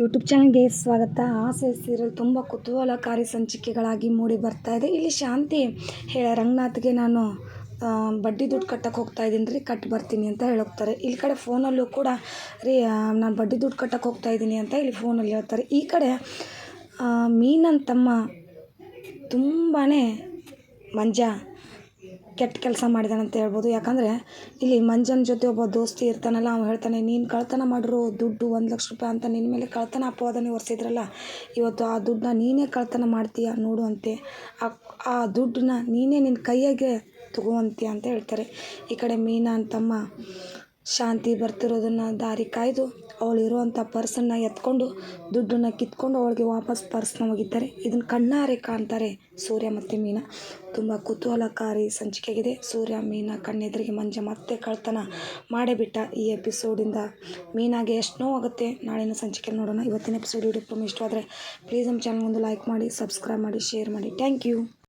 YouTube ಚಾನಲ್ಗೆ ಸ್ವಾಗತ. ಆಸೆ ಸೀರಿಯಲ್ ತುಂಬ ಕುತೂಹಲಕಾರಿ ಸಂಚಿಕೆಗಳಾಗಿ ಮೂಡಿ ಬರ್ತಾ ಇದೆ. ಇಲ್ಲಿ ಶಾಂತಿ ಹೇಳ, ರಂಗನಾಥ್ಗೆ ನಾನು ಬಡ್ಡಿ ದುಡ್ಡು ಕಟ್ಟಕ್ಕೆ ಹೋಗ್ತಾ ಇದ್ದೀನಿ ರೀ, ಕಟ್ಟಿ ಬರ್ತೀನಿ ಅಂತ ಹೇಳೋಗ್ತಾರೆ ಇಲ್ಲಿ ಕಡೆ ಫೋನಲ್ಲೂ ಕೂಡ ರೀ ನಾನು ಬಡ್ಡಿ ದುಡ್ಡು ಕಟ್ಟಕ್ಕೆ ಹೋಗ್ತಾ ಇದ್ದೀನಿ ಅಂತ ಇಲ್ಲಿ ಫೋನಲ್ಲಿ ಹೇಳ್ತಾರೆ. ಈ ಕಡೆ ಮೀನನ್ ತಮ್ಮ ತುಂಬಾ ಮಂಜ ಕೆಟ್ಟ ಕೆಲಸ ಮಾಡಿದಾನಂತ ಹೇಳ್ಬೋದು. ಯಾಕಂದರೆ ಇಲ್ಲಿ ಮಂಜನ ಜೊತೆ ಒಬ್ಬ ದೋಸ್ತಿ ಇರ್ತಾನಲ್ಲ, ಅವ್ನು ಹೇಳ್ತಾನೆ, ನೀನು ಕಳ್ತನ ಮಾಡಿರೋ, ದುಡ್ಡು ಒಂದು ಲಕ್ಷ ರೂಪಾಯಿ ಅಂತ ನಿನ್ನ ಮೇಲೆ ಕಳ್ತನ ಅಪವಾದನೆ ಹೊರಿಸಿದ್ರಲ್ಲ ಇವತ್ತು ಆ ದುಡ್ಡನ್ನ ನೀನೇ ಕಳ್ತನ ಮಾಡ್ತೀಯ ನೋಡು ಅಂತೆ. ಆ ಆ ದುಡ್ಡನ್ನ ನೀನೇ ನಿನ್ನ ಕೈಯಾಗೆ ತಗೋವಂತೀಯ ಅಂತ ಹೇಳ್ತಾರೆ. ಈ ಕಡೆ ಮೀನಾ ಅಂತಮ್ಮ ಶಾಂತಿ ಬರ್ತಿರೋದನ್ನು ದಾರಿ ಕಾಯ್ದು ಅವಳು ಇರುವಂಥ ಪರ್ಸನ್ನ ಎತ್ಕೊಂಡು ದುಡ್ಡನ್ನು ಕಿತ್ಕೊಂಡು ಅವಳಿಗೆ ವಾಪಸ್ ಪರ್ಸ್ನ ಒಗಿತಾರೆ ಇದನ್ನು ಕಣ್ಣಾರೆ ಕಾಣ್ತಾರೆ ಸೂರ್ಯ ಮತ್ತು ಮೀನ. ತುಂಬ ಕುತೂಹಲಕಾರಿ ಸಂಚಿಕೆಗಿದೆ. ಸೂರ್ಯ, ಮೀನಾ ಕಣ್ಣೆದುರಿಗೆ ಮಂಜ ಮತ್ತೆ ಕಳ್ತನ ಮಾಡೇ ಬಿಟ್ಟ ಈ ಎಪಿಸೋಡಿಂದ ಮೀನಾಗೆ ಎಷ್ಟು ನೋವಾಗುತ್ತೆ ನಾಳಿನ ಸಂಚಿಕೆ ನೋಡೋಣ. ಇವತ್ತಿನ ಎಪಿಸೋಡ್ ವಿಡಿಯೋ ತುಂಬ ಇಷ್ಟವಾದರೆ ಪ್ಲೀಸ್ ನಮ್ಮ ಚಾನಲ್ ಒಂದು ಲೈಕ್ ಮಾಡಿ ಸಬ್ಸ್ಕ್ರೈಬ್ ಮಾಡಿ ಶೇರ್ ಮಾಡಿ. Thank you